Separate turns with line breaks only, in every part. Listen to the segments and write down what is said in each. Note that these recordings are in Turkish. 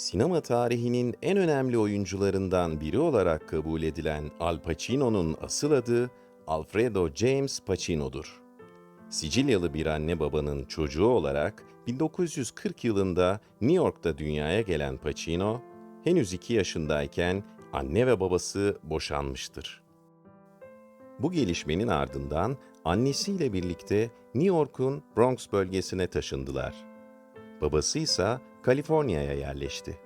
Sinema tarihinin en önemli oyuncularından biri olarak kabul edilen Al Pacino'nun asıl adı Alfredo James Pacino'dur. Sicilyalı bir anne babanın çocuğu olarak 1940 yılında New York'ta dünyaya gelen Pacino, henüz 2 yaşındayken anne ve babası boşanmıştır. Bu gelişmenin ardından annesiyle birlikte New York'un Bronx bölgesine taşındılar. Babası ise Kaliforniya'ya yerleşti.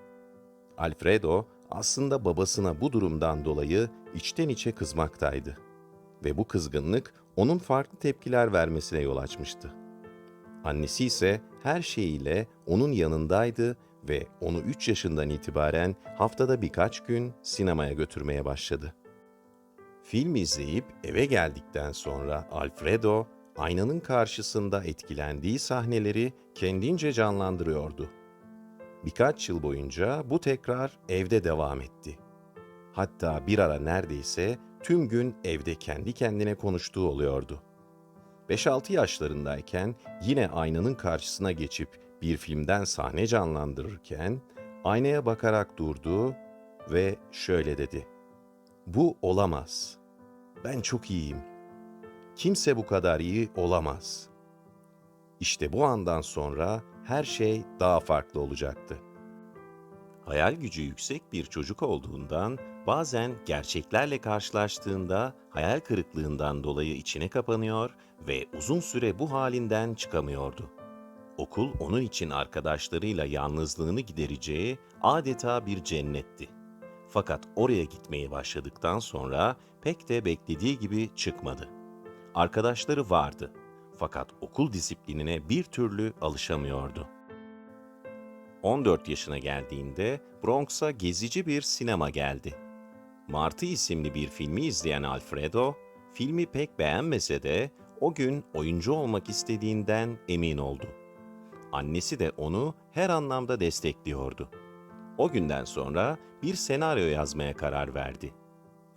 Alfredo aslında babasına bu durumdan dolayı içten içe kızmaktaydı. Ve bu kızgınlık onun farklı tepkiler vermesine yol açmıştı. Annesi ise her şeyiyle onun yanındaydı ve onu 3 yaşından itibaren haftada birkaç gün sinemaya götürmeye başladı. Film izleyip eve geldikten sonra Alfredo, aynanın karşısında etkilendiği sahneleri kendince canlandırıyordu. Birkaç yıl boyunca bu tekrar evde devam etti. Hatta bir ara neredeyse tüm gün evde kendi kendine konuştuğu oluyordu. 5-6 yaşlarındayken yine aynanın karşısına geçip bir filmden sahne canlandırırken aynaya bakarak durdu ve şöyle dedi. Bu olamaz. Ben çok iyiyim. Kimse bu kadar iyi olamaz. İşte bu andan sonra her şey daha farklı olacaktı. Hayal gücü yüksek bir çocuk olduğundan bazen gerçeklerle karşılaştığında hayal kırıklığından dolayı içine kapanıyor ve uzun süre bu halinden çıkamıyordu. Okul onun için arkadaşlarıyla yalnızlığını gidereceği adeta bir cennetti. Fakat oraya gitmeye başladıktan sonra pek de beklediği gibi çıkmadı. Arkadaşları vardı fakat okul disiplinine bir türlü alışamıyordu. 14 yaşına geldiğinde Bronx'a gezici bir sinema geldi. Martı isimli bir filmi izleyen Alfredo, filmi pek beğenmese de o gün oyuncu olmak istediğinden emin oldu. Annesi de onu her anlamda destekliyordu. O günden sonra bir senaryo yazmaya karar verdi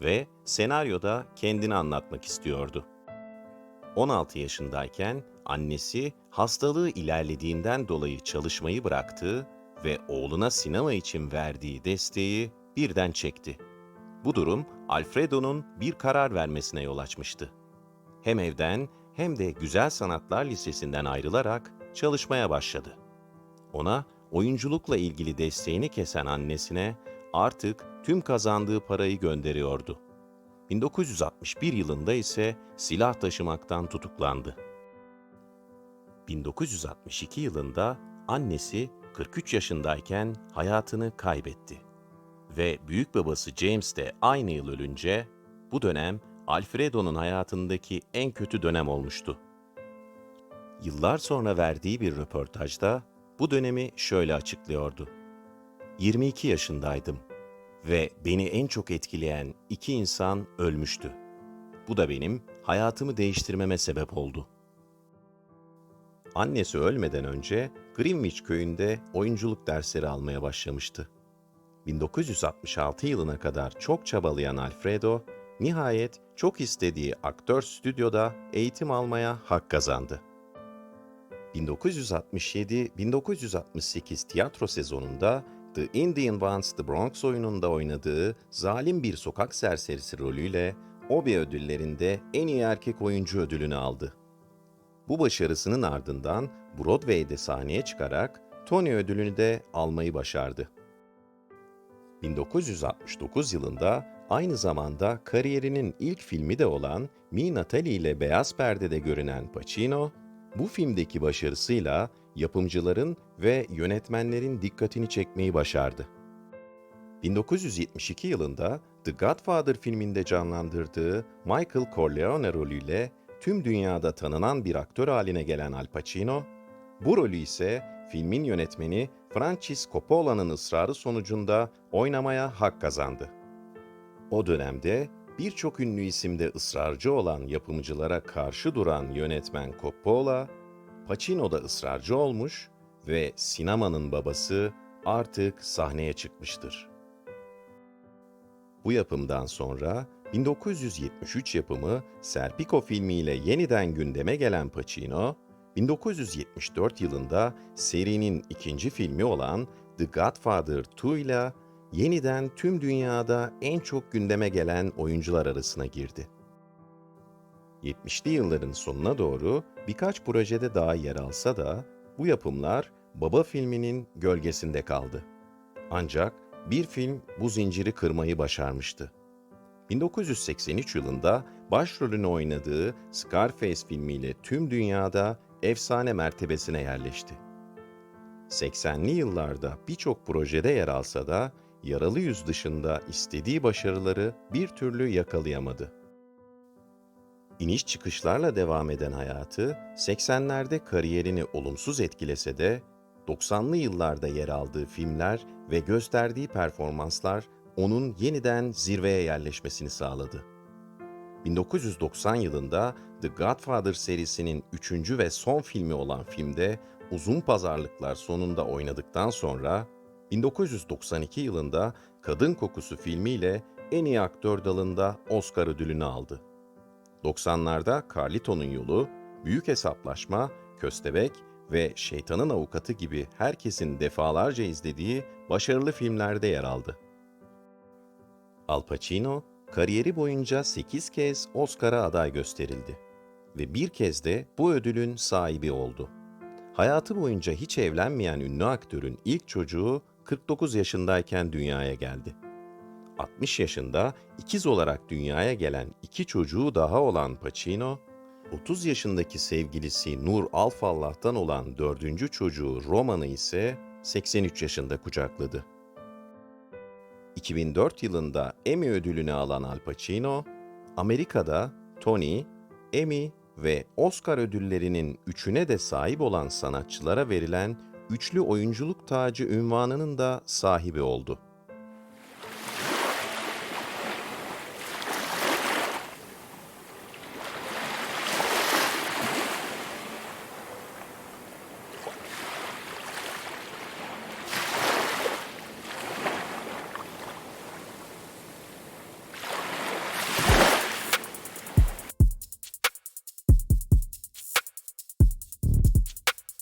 ve senaryoda kendini anlatmak istiyordu. 16 yaşındayken annesi hastalığı ilerlediğinden dolayı çalışmayı bıraktı ve oğluna sinema için verdiği desteği birden çekti. Bu durum Alfredo'nun bir karar vermesine yol açmıştı. Hem evden hem de Güzel Sanatlar Lisesi'nden ayrılarak çalışmaya başladı. Ona oyunculukla ilgili desteğini kesen annesine artık tüm kazandığı parayı gönderiyordu. 1961 yılında ise silah taşımaktan tutuklandı. 1962 yılında annesi 43 yaşındayken hayatını kaybetti. Ve büyük babası James de aynı yıl ölünce bu dönem Alfredo'nun hayatındaki en kötü dönem olmuştu. Yıllar sonra verdiği bir röportajda bu dönemi şöyle açıklıyordu. 22 yaşındaydım ve beni en çok etkileyen iki insan ölmüştü. Bu da benim hayatımı değiştirmeme sebep oldu. Annesi ölmeden önce Greenwich köyünde oyunculuk dersleri almaya başlamıştı. 1966 yılına kadar çok çabalayan Alfredo, nihayet çok istediği aktör stüdyoda eğitim almaya hak kazandı. 1967-1968 tiyatro sezonunda The Indian Ones The Bronx oyununda oynadığı zalim bir sokak serserisi rolüyle Obie ödüllerinde en iyi erkek oyuncu ödülünü aldı. Bu başarısının ardından Broadway'de sahneye çıkarak Tony ödülünü de almayı başardı. 1969 yılında aynı zamanda kariyerinin ilk filmi de olan Mi Natalie ile Beyaz Perde'de görünen Pacino, bu filmdeki başarısıyla yapımcıların ve yönetmenlerin dikkatini çekmeyi başardı. 1972 yılında The Godfather filminde canlandırdığı Michael Corleone rolüyle tüm dünyada tanınan bir aktör haline gelen Al Pacino, bu rolü ise filmin yönetmeni Francis Coppola'nın ısrarı sonucunda oynamaya hak kazandı. O dönemde birçok ünlü isimde ısrarcı olan yapımcılara karşı duran yönetmen Coppola, Pacino'da ısrarcı olmuş ve sinemanın babası artık sahneye çıkmıştır. Bu yapımdan sonra 1973 yapımı Serpico filmiyle yeniden gündeme gelen Pacino, 1974 yılında serinin ikinci filmi olan The Godfather 2 ile yeniden tüm dünyada en çok gündeme gelen oyuncular arasına girdi. 70'li yılların sonuna doğru birkaç projede daha yer alsa da bu yapımlar Baba filminin gölgesinde kaldı. Ancak bir film bu zinciri kırmayı başarmıştı. 1983 yılında başrolünü oynadığı Scarface filmiyle tüm dünyada efsane mertebesine yerleşti. 80'li yıllarda birçok projede yer alsa da Yaralı Yüz dışında istediği başarıları bir türlü yakalayamadı. İniş çıkışlarla devam eden hayatı 80'lerde kariyerini olumsuz etkilese de 90'lı yıllarda yer aldığı filmler ve gösterdiği performanslar onun yeniden zirveye yerleşmesini sağladı. 1990 yılında The Godfather serisinin üçüncü ve son filmi olan filmde uzun pazarlıklar sonunda oynadıktan sonra 1992 yılında Kadın Kokusu filmiyle en iyi aktör dalında Oscar ödülünü aldı. 90'larda Carlito'nun yolu, Büyük Hesaplaşma, Köstebek ve Şeytanın Avukatı gibi herkesin defalarca izlediği başarılı filmlerde yer aldı. Al Pacino, kariyeri boyunca 8 kez Oscar'a aday gösterildi ve bir kez de bu ödülün sahibi oldu. Hayatı boyunca hiç evlenmeyen ünlü aktörün ilk çocuğu 49 yaşındayken dünyaya geldi. 60 yaşında ikiz olarak dünyaya gelen iki çocuğu daha olan Pacino, 30 yaşındaki sevgilisi Nur Alfallah'tan olan dördüncü çocuğu Roman'ı ise 83 yaşında kucakladı. 2004 yılında Emmy ödülünü alan Al Pacino, Amerika'da Tony, Emmy ve Oscar ödüllerinin üçüne de sahip olan sanatçılara verilen üçlü oyunculuk tacı ünvanının da sahibi oldu.